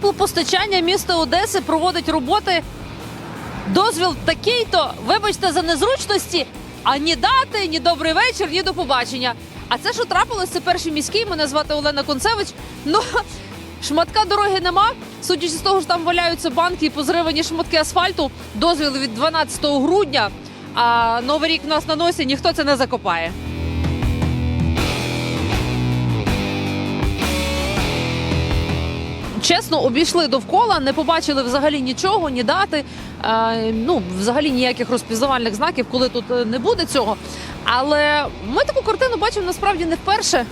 Теплопостачання міста Одеси проводить роботи. Дозвіл такий-то, вибачте за незручності, а ні дати, ні добрий вечір, ні до побачення. А це що трапилось? Це перший міський. Мене звати Олена Концевич. Ну шматка дороги нема. Судячи з того, що там валяються банки і позривані шматки асфальту. Дозвіл від 12 грудня. А новий рік в нас на носі ніхто це не закопає. Чесно, обійшли довкола, не побачили взагалі нічого, ні дати, е, ну взагалі ніяких розпізнавальних знаків, коли тут е, не буде цього. Але ми таку картину бачимо насправді не вперше,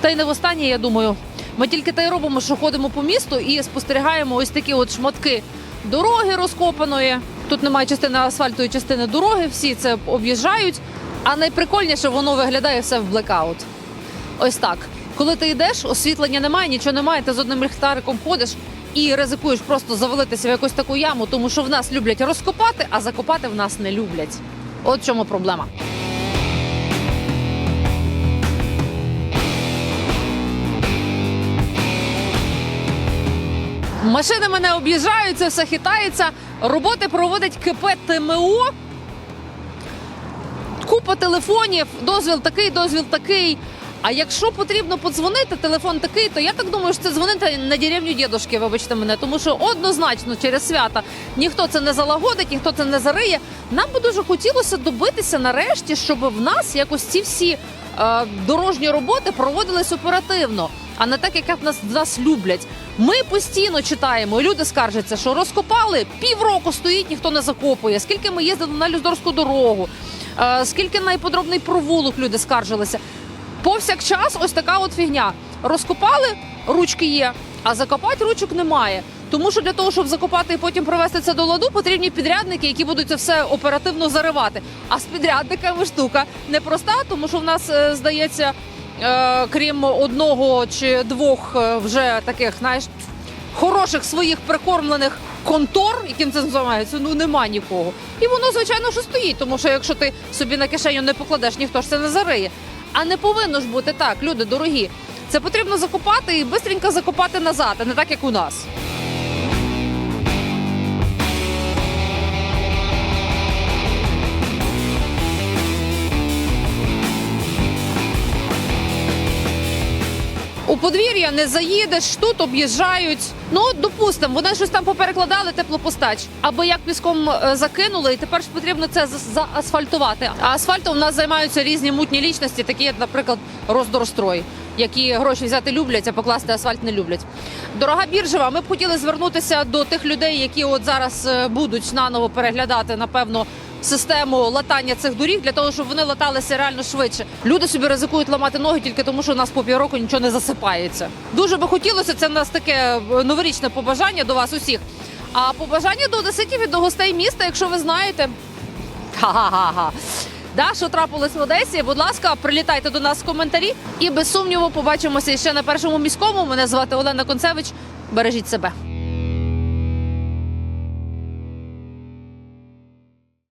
та й не востаннє, я думаю. Ми тільки те й робимо, що ходимо по місту і спостерігаємо ось такі от шматки дороги розкопаної. Тут немає частини асфальту і частини дороги, всі це об'їжджають. А найприкольніше воно виглядає все в блекаут. Ось так. Коли ти йдеш, освітлення немає, нічого немає, ти з одним ліхтариком ходиш і ризикуєш просто завалитися в якусь таку яму, тому що в нас люблять розкопати, а закопати в нас не люблять. От в чому проблема. Машини мене об'їжджають, це все хитається. Роботи проводить КП ТМО. Купа телефонів, дозвіл такий, дозвіл такий. А якщо потрібно подзвонити, телефон такий, то я так думаю, що це дзвонити на деревню дідушки, вибачте мене, тому що однозначно через свята ніхто це не залагодить, ніхто це не зариє. Нам би дуже хотілося добитися нарешті, щоб в нас якось ці всі е, дорожні роботи проводились оперативно, а не так, як нас, нас люблять. Ми постійно читаємо, люди скаржаться, що розкопали півроку стоїть, ніхто не закопує. Скільки ми їздили на Люздорську дорогу, е, скільки на іпподробний провулок люди скаржилися. Повсякчас ось така от фігня. Розкопали, ручки є, а закопати ручок немає. Тому що для того, щоб закопати і потім привести це до ладу, потрібні підрядники, які будуть це все оперативно заривати. А з підрядниками штука непроста, тому що в нас е, здається, е, крім одного чи двох е, вже таких, знаєш, хороших своїх прикормлених контор, яким це займається, ну нема нікого. І воно, звичайно, що стоїть, тому що якщо ти собі на кишеню не покладеш, ніхто ж це не зариє. А не повинно ж бути так, люди дорогі. Це потрібно закопати і швидко закопати назад, а не так, як у нас. У подвір'я не заїдеш, тут об'їжджають. Ну, допустимо, вони щось там поперекладали теплопостач, або як піском е, закинули, і тепер ж потрібно це заасфальтувати. А асфальтом у нас займаються різні мутні лічності, такі як, наприклад, Роздорстрой, які гроші взяти люблять, а покласти асфальт не люблять. Дорога біржева, ми б хотіли звернутися до тих людей, які от зараз е, будуть наново переглядати, напевно, систему латання цих доріг для того, щоб вони латалися реально швидше. Люди собі ризикують ламати ноги тільки тому, що у нас по півроку нічого не засипається. Дуже би хотілося, це в нас таке е, новорічне побажання до вас усіх. А побажання до одеситів і до гостей міста, якщо ви знаєте. Ха-ха-ха. Да, що трапилось в Одесі? Будь ласка, прилітайте до нас в коментарі. І без сумніву побачимося ще на першому міському. Мене звати Олена Концевич. Бережіть себе.